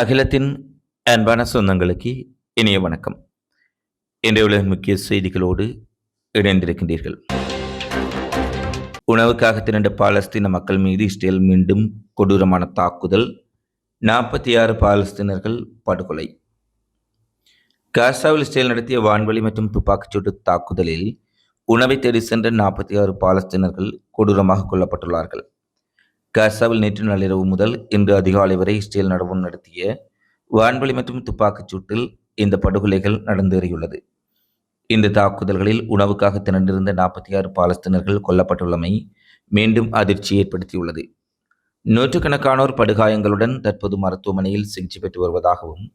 அகிலத்தின் அன்பான சொந்தங்களுக்கு இனிய வணக்கம். இன்றைய உலக முக்கிய செய்திகளோடு இணைந்திருக்கின்றீர்கள். உணவுக்காக திரண்ட பாலஸ்தீன மக்கள் மீது இஸ்ரேல் மீண்டும் கொடூரமான தாக்குதல். நாற்பத்தி ஆறு பாலஸ்தீனர்கள் படுகொலை. காசாவில் இஸ்ரேல் நடத்திய வான்வழி மற்றும் துப்பாக்கிச்சூடு தாக்குதலில் உணவை தேடி சென்ற நாற்பத்தி ஆறு பாலஸ்தீனர்கள் கொடூரமாக கொல்லப்பட்டுள்ளார்கள். காசாவில் நேற்று நள்ளிரவு முதல் இன்று அதிகாலை வரை இஸ்ரேல் நடவு நடத்திய வான்வழி மற்றும் துப்பாக்கிச் சூட்டில் இந்த படுகொலைகள் நடந்தேறியுள்ளது. இந்த தாக்குதல்களில் உணவுக்காக திரண்டிருந்த நாற்பத்தி ஆறு பாலஸ்தீனர்கள் கொல்லப்பட்டுள்ளமை மீண்டும் அதிர்ச்சி ஏற்படுத்தியுள்ளது. நூற்றுக்கணக்கானோர் படுகாயங்களுடன் தற்போது மருத்துவமனையில் சிகிச்சை பெற்று வருவதாகவும்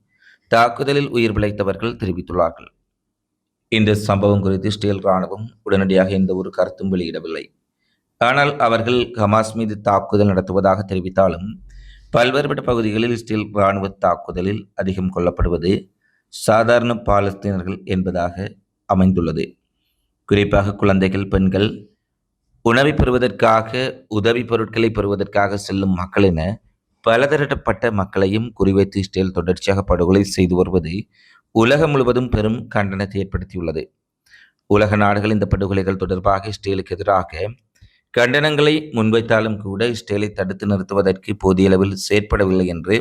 தாக்குதலில் உயிர் பிழைத்தவர்கள் தெரிவித்துள்ளார்கள். இந்த சம்பவம் குறித்து இஸ்ரேல் ராணுவம் உடனடியாக எந்த ஒரு கருத்தும் வெளியிடவில்லை. ஆனால் அவர்கள் ஹமாஸ் மீது தாக்குதல் நடத்துவதாக தெரிவித்தாலும் பல்வேறுபட்ட பகுதிகளில் இஸ்ரேல் இராணுவ தாக்குதலில் அதிகம் கொல்லப்படுவது சாதாரண பாலஸ்தீனர்கள் என்பதாக அமைந்துள்ளது. குறிப்பாக குழந்தைகள் பெண்கள் உணவை பெறுவதற்காக உதவி பொருட்களை பெறுவதற்காக செல்லும் மக்கள் என பலதரப்பட்ட மக்களையும் குறிவைத்து இஸ்ரேல் தொடர்ச்சியாக படுகொலை செய்து வருவது உலகம் முழுவதும் பெரும் கண்டனத்தை ஏற்படுத்தியுள்ளது. உலக நாடுகள் இந்த படுகொலைகள் தொடர்பாக இஸ்ரேலுக்கு எதிராக கண்டனங்களை முன்வைத்தாலும் கூட இஸ்ரேலை தடுத்து நிறுத்துவதற்கு போதிய அளவில் செயற்படவில்லை என்று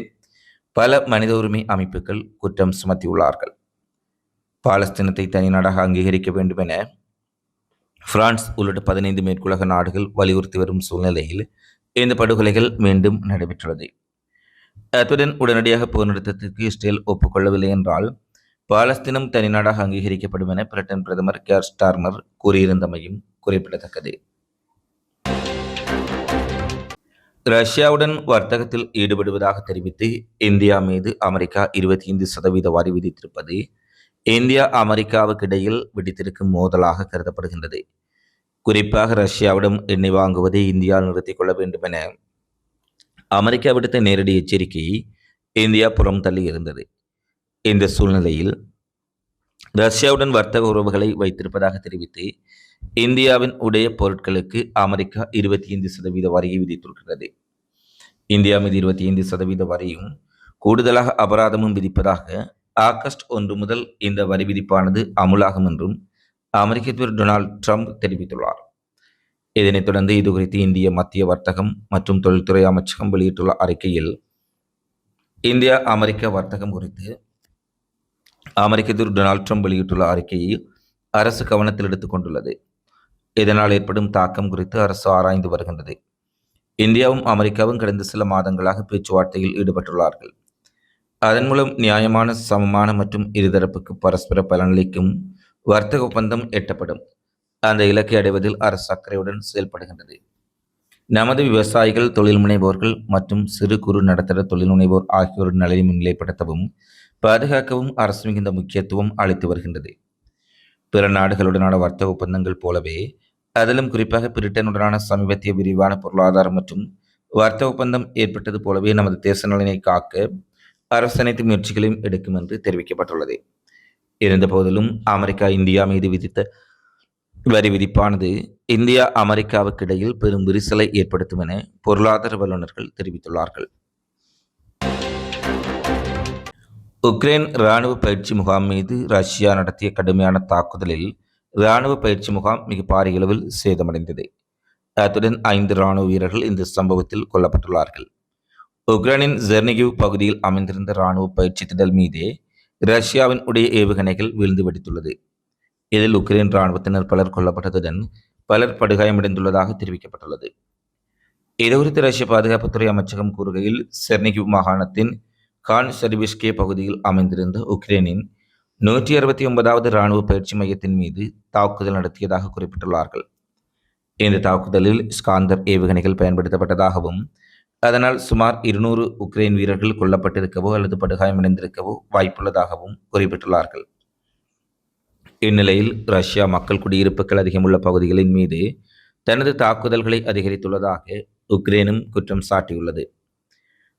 பல மனித உரிமை அமைப்புகள் குற்றம் சுமத்தியுள்ளார்கள். பாலஸ்தீனத்தை தனிநாடாக அங்கீகரிக்க வேண்டும் என பிரான்ஸ் உள்ளிட்ட பதினைந்து மேற்குலக நாடுகள் வலியுறுத்தி வரும் சூழ்நிலையில் இந்த படுகொலைகள் மீண்டும் நடைபெற்றுள்ளது. அத்துடன் உடனடியாக போர் நிறுத்தத்திற்கு இஸ்ரேல் ஒப்புக்கொள்ளவில்லை என்றால் பாலஸ்தீனம் தனிநாடாக அங்கீகரிக்கப்படும் என பிரிட்டன் பிரதமர் கேர் ஸ்டார்மர் கூறியிருந்தமையும் குறிப்பிடத்தக்கது. ரஷ்யாவுடன் வர்த்தகத்தில் ஈடுபடுவதாக தெரிவித்து இந்தியா மீது அமெரிக்கா இருபத்தி ஐந்து சதவீத வரி விதித்திருப்பது இந்தியா அமெரிக்காவுக்கு இடையில் விடுத்திருக்கும் மோதலாக கருதப்படுகின்றது. குறிப்பாக ரஷ்யாவிடம் எண்ணெய் வாங்குவதை இந்தியா நிறுத்திக் கொள்ள வேண்டும் என அமெரிக்கா விடுத்த நேரடி எச்சரிக்கையை இந்தியா புறம் தள்ளி இருந்தது. இந்த சூழ்நிலையில் ரஷ்யாவுடன் வர்த்தக உறவுகளை வைத்திருப்பதாக தெரிவித்து இந்தியாவின் உடைய பொருட்களுக்கு அமெரிக்கா இருபத்தி ஐந்து சதவீத வரியை விதித்திருக்கிறது. இந்தியா மீது இருபத்தி ஐந்து சதவீத வரியும் கூடுதலாக அபராதமும் விதிப்பதாக ஆகஸ்ட் ஒன்று முதல் இந்த வரி விதிப்பானது அமுலாகும் என்றும் அமெரிக்க அதிபர் டொனால்ட் ட்ரம்ப் தெரிவித்துள்ளார். இதனைத் தொடர்ந்து இது குறித்து இந்திய மத்திய வர்த்தகம் மற்றும் தொழில்துறை அமைச்சகம் வெளியிட்டுள்ள அறிக்கையில் இந்தியா அமெரிக்க வர்த்தகம் குறித்து அமெரிக்க அதிபர் டொனால்ட் ட்ரம்ப் வெளியிட்டுள்ள அறிக்கையை அரசு கவனத்தில் எடுத்துக்கொண்டுள்ளது இதனால் ஏற்படும் தாக்கம் குறித்து அரசு ஆராய்ந்து வருகின்றது. இந்தியாவும் அமெரிக்காவும் கடந்த சில மாதங்களாக பேச்சுவார்த்தையில் ஈடுபட்டுள்ளார்கள். அதன் மூலம் நியாயமான சமமான மற்றும் இருதரப்புக்கு பரஸ்பர பலனளிக்கும் வர்த்தக ஒப்பந்தம் எட்டப்படும். அந்த இலக்கை அடைவதில் அரசு அக்கறையுடன் செயல்படுகின்றது. நமது விவசாயிகள் தொழில் முனைவோர்கள் மற்றும் சிறு குறு நடுத்தர தொழில் முனைவோர் ஆகியோரின் நலனை முன்னிலைப்படுத்தவும் பாதுகாக்கவும் அரசு மிகுந்த முக்கியத்துவம் அளித்து வருகின்றது. பிற நாடுகளுடனான வர்த்தக ஒப்பந்தங்கள் போலவே அதிலும் குறிப்பாக பிரிட்டனுடனான சமீபத்திய விரிவான பொருளாதாரம் மற்றும் வர்த்தக ஒப்பந்தம் ஏற்பட்டது போலவே நமது தேச நலனை காக்க அரசு அனைத்து முயற்சிகளையும் எடுக்கும் என்று தெரிவிக்கப்பட்டுள்ளது. இருந்தபோதிலும் அமெரிக்கா இந்தியா மீது விதித்த வரி விதிப்பானது இந்தியா அமெரிக்காவுக்கு இடையில் பெரும் விரிசலை ஏற்படுத்தும் என பொருளாதார வல்லுநர்கள் தெரிவித்துள்ளார்கள். உக்ரைன் இராணுவ பயிற்சி முகாம் மீது ரஷ்யா நடத்திய கடுமையான தாக்குதலில் இராணுவ பயிற்சி முகாம் மிக பாரிய அளவில் சேதமடைந்தது. அத்துடன் ஐந்து இராணுவ வீரர்கள் இந்த சம்பவத்தில் கொல்லப்பட்டுள்ளார்கள். உக்ரைனின் ஜெர்னிகிவ் பகுதியில் அமைந்திருந்த இராணுவ பயிற்சி திடல் மீதே ரஷ்யாவின் உடைய ஏவுகணைகள் விழுந்து வெடித்துள்ளது. இதில் உக்ரைன் இராணுவத்தினர் பலர் கொல்லப்பட்டதுடன் பலர் படுகாயமடைந்துள்ளதாக தெரிவிக்கப்பட்டுள்ளது. இதுகுறித்து ரஷ்ய பாதுகாப்புத்துறை அமைச்சகம் கூறுகையில் செர்னிகிவ் மாகாணத்தின் கான் சர்விஸ்கே பகுதியில் அமைந்திருந்த உக்ரைனின் நூற்றி அறுபத்தி ஒன்பதாவது இராணுவ பயிற்சி மையத்தின் மீது தாக்குதல் நடத்தியதாக குறிப்பிட்டுள்ளார்கள். இந்த தாக்குதலில் ஸ்காந்தர் ஏவுகணைகள் பயன்படுத்தப்பட்டதாகவும் அதனால் சுமார் இருநூறு உக்ரைன் வீரர்கள் கொல்லப்பட்டிருக்கவோ அல்லது படுகாயமடைந்திருக்கவோ வாய்ப்புள்ளதாகவும் குறிப்பிட்டுள்ளார்கள். இந்நிலையில் ரஷ்யா மக்கள் குடியிருப்புகள் அதிகமுள்ள பகுதிகளின் மீது தனது தாக்குதல்களை அதிகரித்துள்ளதாக உக்ரைனும் குற்றம் சாட்டியுள்ளது.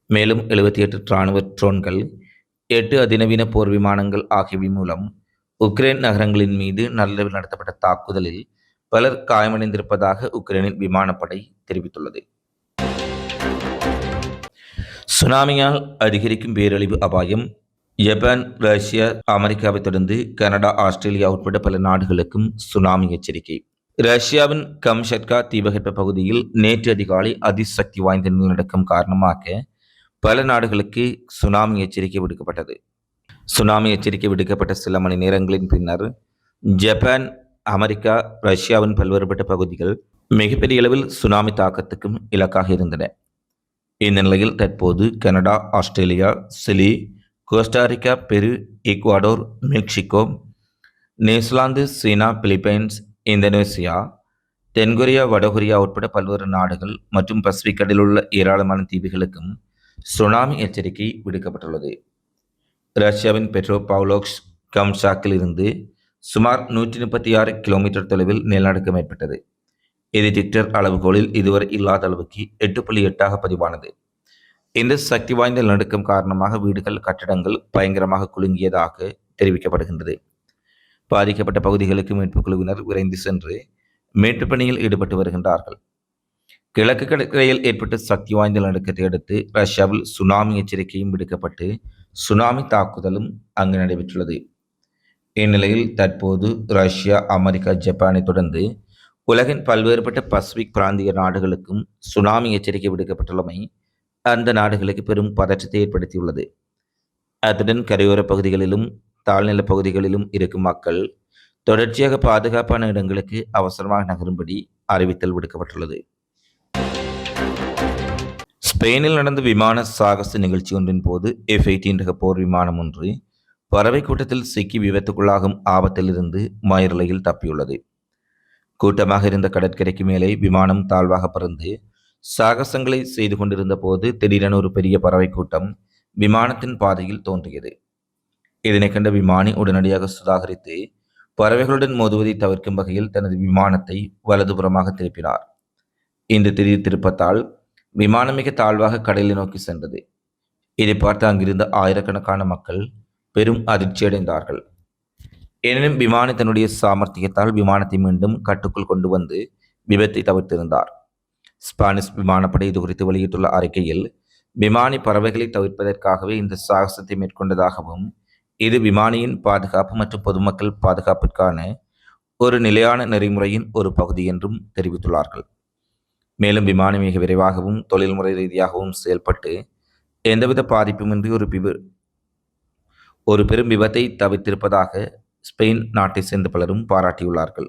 மேலும் எழுபத்தி எட்டு இராணுவ ட்ரோன்கள் எட்டு அதிநவீன போர் விமானங்கள் ஆகியவை மூலம் உக்ரைன் நகரங்களின் மீது நள்ளிரவில் நடத்தப்பட்ட தாக்குதலில் பலர் காயமடைந்திருப்பதாக உக்ரைனின் விமானப்படை தெரிவித்துள்ளது. சுனாமியால் அதிகரிக்கும் பேரழிவு அபாயம் ஜப்பான் ரஷ்யா அமெரிக்காவை தொடர்ந்து கனடா ஆஸ்திரேலியா உட்பட பல நாடுகளுக்கும் சுனாமி எச்சரிக்கை. ரஷ்யாவின் கம்ஷட்கா தீபகற்ப பகுதியில் நேற்று அதிகாலை அதிசக்தி வாய்ந்த நிலநடுக்கம் காரணமாக பல நாடுகளுக்கு சுனாமி எச்சரிக்கை விடுக்கப்பட்டது. சுனாமி எச்சரிக்கை விடுக்கப்பட்ட சில மணி நேரங்களின் பின்னர் ஜப்பான் அமெரிக்கா ரஷ்யாவின் பல்வேறுபட்ட பகுதிகள் மிகப்பெரிய அளவில் சுனாமி தாக்கத்துக்கும் இலக்காக இருந்தன. இந்த நிலையில் தற்போது Canada Australia Chile Costa Rica Peru Ecuador Mexico New Zealand சீனா பிலிப்பைன்ஸ் இந்தோனேசியா தென்கொரியா வடகொரியா உட்பட பல்வேறு நாடுகள் மற்றும் பசிபிக் கடலில் உள்ள ஏராளமான தீவுகளுக்கும் சுனாமி எச்சரிக்கை விடுக்கப்பட்டுள்ளது. ரஷ்யாவின் பெட்ரோ பவுலோக்ஸ் கம்சாக்கில் இருந்து சுமார் நூற்றி முப்பத்தி ஆறு கிலோமீட்டர் தொலைவில் நிலநடுக்கம் ஏற்பட்டது. இது டிக்டர் அளவுகோலில் இதுவரை இல்லாத அளவுக்கு எட்டு புள்ளி எட்டாக பதிவானது. இந்த சக்தி வாய்ந்த நிலநடுக்கம் காரணமாக வீடுகள் கட்டடங்கள் பயங்கரமாக குலுங்கியதாக தெரிவிக்கப்படுகின்றது. பாதிக்கப்பட்ட பகுதிகளுக்கு மீட்புக் குழுவினர் விரைந்து சென்று மீட்பு பணியில் ஈடுபட்டு வருகின்றார்கள். கிழக்கு கடற்கரையில் ஏற்பட்ட சக்தி வாய்ந்த நடுக்கத்தை அடுத்து ரஷ்யாவில் சுனாமி எச்சரிக்கையும் விடுக்கப்பட்டு சுனாமி தாக்குதலும் அங்கு நடைபெற்றுள்ளது. இந்நிலையில் தற்போது ரஷ்யா அமெரிக்கா ஜப்பானை தொடர்ந்து உலகின் பல்வேறுபட்ட பசிபிக் பிராந்திய நாடுகளுக்கும் சுனாமி எச்சரிக்கை விடுக்கப்பட்டுள்ளமை அந்த நாடுகளுக்கு பெரும் பதற்றத்தை ஏற்படுத்தியுள்ளது. அத்துடன் கரையோரப் பகுதிகளிலும் தாழ்நில பகுதிகளிலும் இருக்கும் மக்கள் தொடர்ச்சியாக பாதுகாப்பான இடங்களுக்கு அவசரமாக நகரும்படி அறிவித்தல் விடுக்கப்பட்டுள்ளது. ஸ்பெயினில் நடந்த விமான சாகச நிகழ்ச்சி ஒன்றின் போது எஃப் எயிட்டீன் ரக போர் விமானம் ஒன்று பறவை கூட்டத்தில் சிக்கி விபத்துக்குள்ளாகும் ஆபத்திலிருந்து மயிரலையில் தப்பியுள்ளது. கூட்டமாக இருந்த கடற்கரைக்கு மேலே விமானம் தாழ்வாக பறந்து சாகசங்களை செய்து கொண்டிருந்த போது திடீரென ஒரு பெரிய பறவை கூட்டம் விமானத்தின் பாதையில் தோன்றியது. இதனை கண்ட விமானி உடனடியாக சுதாகரித்து பறவைகளுடன் மோதுவதை தவிர்க்கும் வகையில் தனது விமானத்தை வலதுபுறமாக திருப்பினார். இந்த திடீர் திருப்பத்தால் விமானம் மிக தாழ்வாக கடலை நோக்கி சென்றது. இதை பார்த்து அங்கிருந்த ஆயிரக்கணக்கான மக்கள் பெரும் அதிர்ச்சியடைந்தார்கள் எனினும் விமானி தன்னுடைய சாமர்த்தியத்தால் விமானத்தை மீண்டும் கட்டுக்குள் கொண்டு வந்து விபத்தை தவிர்த்திருந்தார். ஸ்பானிஷ் விமானப்படை இது குறித்து வெளியிட்டுள்ள அறிக்கையில் விமானி பறவைகளை தவிர்ப்பதற்காகவே இந்த சாகசத்தை மேற்கொண்டதாகவும் இது விமானியின் பாதுகாப்பு மற்றும் பொதுமக்கள் பாதுகாப்பிற்கான ஒரு நிலையான நெறிமுறையின் ஒரு பகுதி என்றும் தெரிவித்துள்ளார்கள். மேலும் விமானம் மிக விரைவாகவும் தொழில்முறை ரீதியாகவும் செயல்பட்டு எந்தவித பாதிப்புமின்றி ஒரு விப ஒரு பெரும் விபத்தை தவித்திருப்பதாக ஸ்பெயின் நாட்டை சேர்ந்த பலரும் பாராட்டியுள்ளார்கள்.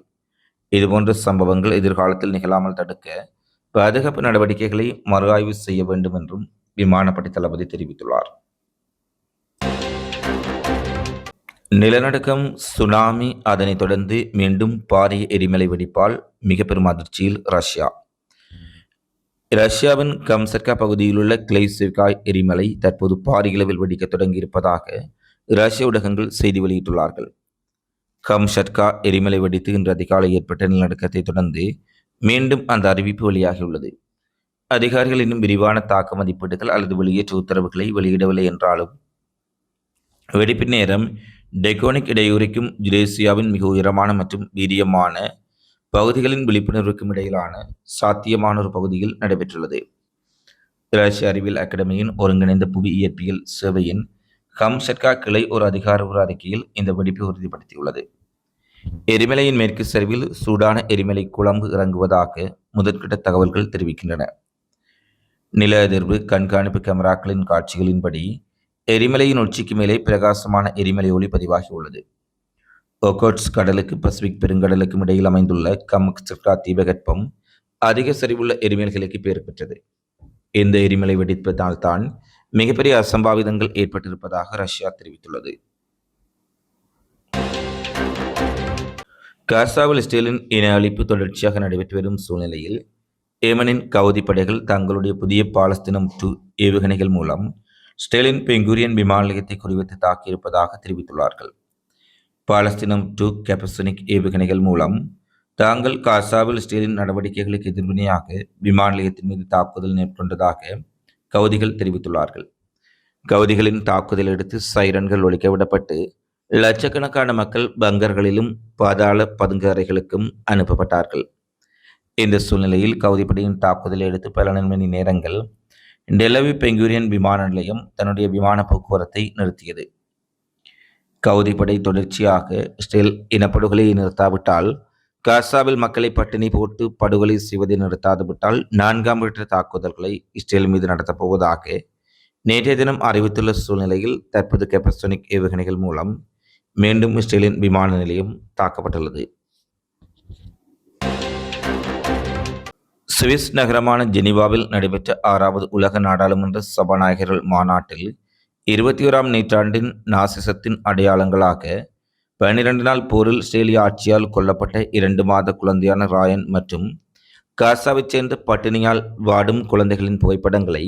இதுபோன்ற சம்பவங்கள் எதிர்காலத்தில் நிகழாமல் தடுக்க பாதுகாப்பு நடவடிக்கைகளை மறு ஆய்வு செய்ய வேண்டும் என்றும் விமானப்படை தளபதி தெரிவித்துள்ளார். நிலநடுக்கம் சுனாமி அதனைத் தொடர்ந்து மீண்டும் பாரிய எரிமலை வெடிப்பால் மிக பெரும் அதிர்ச்சியில் ரஷ்யா. ரஷ்யாவின் கம்சர்கா பகுதியிலுள்ள கிளைசிவ்காய் எரிமலை தற்போது பாரியளவில் வெடிக்க தொடங்கியிருப்பதாக ரஷ்ய ஊடகங்கள் செய்தி வெளியிட்டுள்ளார்கள். கம்ஷட்கா எரிமலை வெடித்து இன்று அதிகாலை ஏற்பட்ட நிலநடுக்கத்தை தொடர்ந்து மீண்டும் அந்த அறிவிப்பு வெளியாகியுள்ளது. அதிகாரிகள் இன்னும் விரிவான தாக்க மதிப்பீடுகள் அல்லது வெளியேற்ற உத்தரவுகளை வெளியிடவில்லை என்றாலும் வெடிப்பின் நேரம் டெகோனிக் இடையூறிக்கும் ஜுரேசியாவின் மிக உயரமான மற்றும் வீரியமான பகுதிகளின் விழிப்புணர்வுக்கும் இடையிலான சாத்தியமான ஒரு பகுதியில் நடைபெற்றுள்ளது. ரஷ்ய அறிவியல் அகாடமியின் ஒருங்கிணைந்த புவி இயற்பியல் சேவையின் கம்ஷட்கா கிளை ஒரு அதிகாரபூர்வ அறிக்கையில் இந்த வெடிப்பை உறுதிப்படுத்தியுள்ளது. எரிமலையின் மேற்கு சரிவில் சூடான எரிமலை குழம்பு இறங்குவதாக முதற்கட்ட தகவல்கள் தெரிவிக்கின்றன. நில அதிர்வு கண்காணிப்பு கேமராக்களின் காட்சிகளின்படி எரிமலையின் உச்சிக்கு மேலே பிரகாசமான எரிமலை ஒளி பதிவாகியுள்ளது. ஒகோட்ஸ் கடலுக்கு பசிபிக் பெருங்கடலுக்கும் இடையில் அமைந்துள்ள கம்சட்கா தீபகற்பம் அதிக சரிவுள்ள எரிமலைகளுக்கு பெயர் பெற்றது. இந்த எரிமலை வெடிப்பதால் தான் மிகப்பெரிய அசம்பாவிதங்கள் ஏற்பட்டிருப்பதாக ரஷ்யா தெரிவித்துள்ளது. காசாவில் இஸ்ரேலின் இன அழிப்பு தொடர்ச்சியாக நடைபெற்று வரும் சூழ்நிலையில் ஏமனின் கவுதி படைகள் தங்களுடைய புதிய பாலஸ்தீனம் டு ஏவுகணைகள் மூலம் ஸ்டேலின் பெங்குரியன் விமான நிலையத்தை குறிவைத்து தாக்கியிருப்பதாக தெரிவித்துள்ளார்கள். பாலஸ்தீனம் டு கெபசனிக் ஏவுகணைகள் மூலம் தாங்கள் காசாவில் ஸ்டீலின் நடவடிக்கைகளுக்கு எதிர்வினையாக விமான நிலையத்தின் மீது தாக்குதல் மேற்கொண்டதாக கவுதிகள் தெரிவித்துள்ளார்கள். கவுதிகளின் தாக்குதல் எடுத்து சைரன்கள் ஒழிக்க விடப்பட்டு லட்சக்கணக்கான மக்கள் பங்கர்களிலும் பாதாள பதுங்கு அறைகளுக்கும் அனுப்பப்பட்டார்கள். இந்த சூழ்நிலையில் கவுதிப்படையின் தாக்குதலை எடுத்து பல மணி நேரங்கள் டெலவி பெங்குரியன் விமான நிலையம் தன்னுடைய விமான போக்குவரத்தை நிறுத்தியது. கவுதிப்படை தொடர்ச்சியாக இஸ்ரேல் இனப்படுகொலையை நிறுத்தாவிட்டால் காசாவில் மக்களை பட்டினி போட்டு படுகொலை செய்வதை நிறுத்தாதுவிட்டால் நான்காம் வீட்டு தாக்குதல்களை இஸ்ரேல் மீது நடத்தப் போவதாக நேற்றைய தினம் அறிவித்துள்ள சூழ்நிலையில் தற்போது கெப்பஸ்டோனிக் ஏவுகணைகள் மூலம் மீண்டும் இஸ்ரேலின் விமான நிலையம் தாக்கப்பட்டுள்ளது. சுவிஸ் நகரமான ஜெனீவாவில் நடைபெற்ற ஆறாவது உலக நாடாளுமன்ற சபாநாயகர்கள் மாநாட்டில் இருபத்தி ஓராம் நூற்றாண்டின் நாசிசத்தின் அடையாளங்களாக பன்னிரண்டு நாள் போரில் ஸ்ரேலிய ஆட்சியால் கொல்லப்பட்ட இரண்டு மாத குழந்தையான ராயன் மற்றும் காசாவைச் சேர்ந்த பட்டினியால் வாடும் குழந்தைகளின் புகைப்படங்களை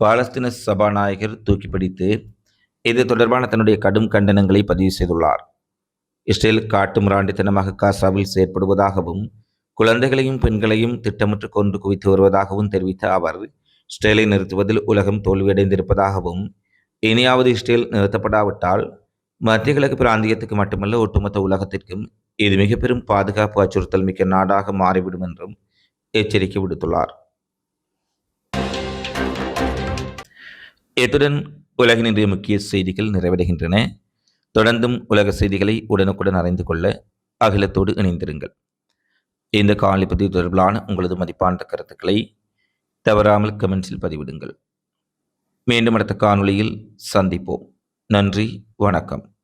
பாலஸ்தீன சபாநாயகர் தூக்கிப்பிடித்து இது தொடர்பான தன்னுடைய கடும் கண்டனங்களை பதிவு செய்துள்ளார். இஸ்ரேல் காட்டு மிராண்டித்தனமாக காசாவில் செயற்படுவதாகவும் குழந்தைகளையும் பெண்களையும் திட்டமிட்டு கொண்டு குவித்து வருவதாகவும் தெரிவித்த அவர் இஸ்ரேலை நிறுத்துவதில் உலகம் தோல்வியடைந்திருப்பதாகவும் இனியாவது இஸ்ரேல் நிறுத்தப்படாவிட்டால் மத்திய கிழக்கு பிராந்தியத்துக்கு மட்டுமல்ல ஒட்டுமொத்த உலகத்திற்கும் இது மிக பெரும் பாதுகாப்பு அச்சுறுத்தல் மிக்க நாடாக மாறிவிடும் என்றும் எச்சரிக்கை விடுத்துள்ளார். இத்துடன் உலகின் இன்றைய முக்கிய செய்திகள் நிறைவடைகின்றன. தொடர்ந்தும் உலக செய்திகளை உடனுக்குடன் அறிந்து கொள்ள அகிலத்தோடு இணைந்திருங்கள். இந்த காலிப்பதிவு தொடர்பிலான உங்களது மதிப்பான கருத்துக்களை தவறாமல் கமெண்ட்ஸில் பதிவிடுங்கள். மீண்டும் அடுத்த காணொளியில் சந்திப்போம். நன்றி வணக்கம்.